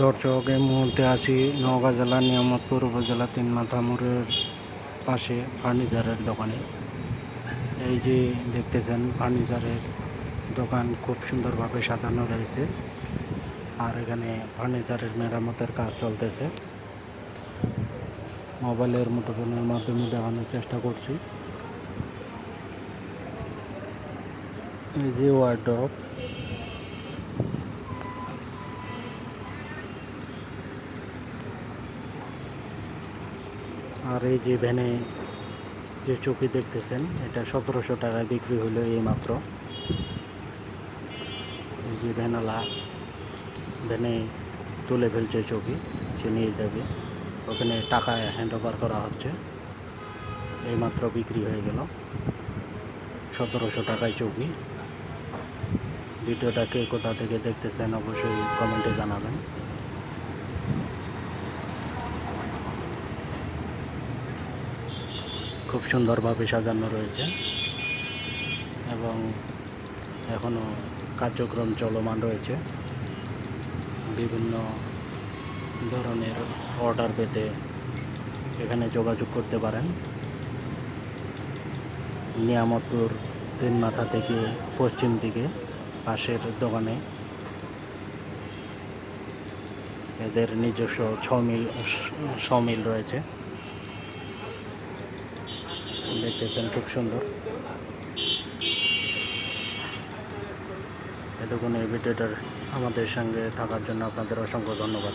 দর্শক, এই মুহূর্তে আছি নওগাঁ জেলা, নিয়ামতপুর উপজেলা তিন মাথা মোড়ের পাশে ফার্নিচারের দোকানে। এই যে দেখতেছেন, ফার্নিচারের দোকান খুব সুন্দরভাবে সাজানো রয়েছে। আর এখানে ফার্নিচারের মেরামতের কাজ চলতেছে। মোবাইলের, মুঠোফোনের মাধ্যমে দেখানোর চেষ্টা করছি। এই যে ওয়ার্ড্রপ আর এই যে ভ্যানে যে চৌকি দেখতেছেন, এটা সতেরোশো টাকায় বিক্রি হলো এই মাত্র এই যে ভ্যানালা ভ্যানে তুলে ফেলছে চৌকি, সে নিয়ে যাবে। ওখানে টাকা হ্যান্ড ওভার করা হচ্ছে। এই মাত্র বিক্রি হয়ে গেল সতেরোশো টাকায় চৌকি। ভিডিওটাকে কোথা থেকে দেখতেছেন অবশ্যই কমেন্টে জানাবেন। খুব সুন্দরভাবে সাজানো রয়েছে এবং এখনও কার্যক্রম চলমান রয়েছে। বিভিন্ন ধরনের অর্ডার পেতে এখানে যোগাযোগ করতে পারেন। নিয়ামতপুর তিন মাথা থেকে পশ্চিম দিকে পাশের দোকানে। এদের নিজস্ব ছমিল সমিল রয়েছে। দেখতেছেন খুব সুন্দর। এতক্ষণ এই ভিডিওটার আমাদের সঙ্গে থাকার জন্য আপনাদের অসংখ্য ধন্যবাদ।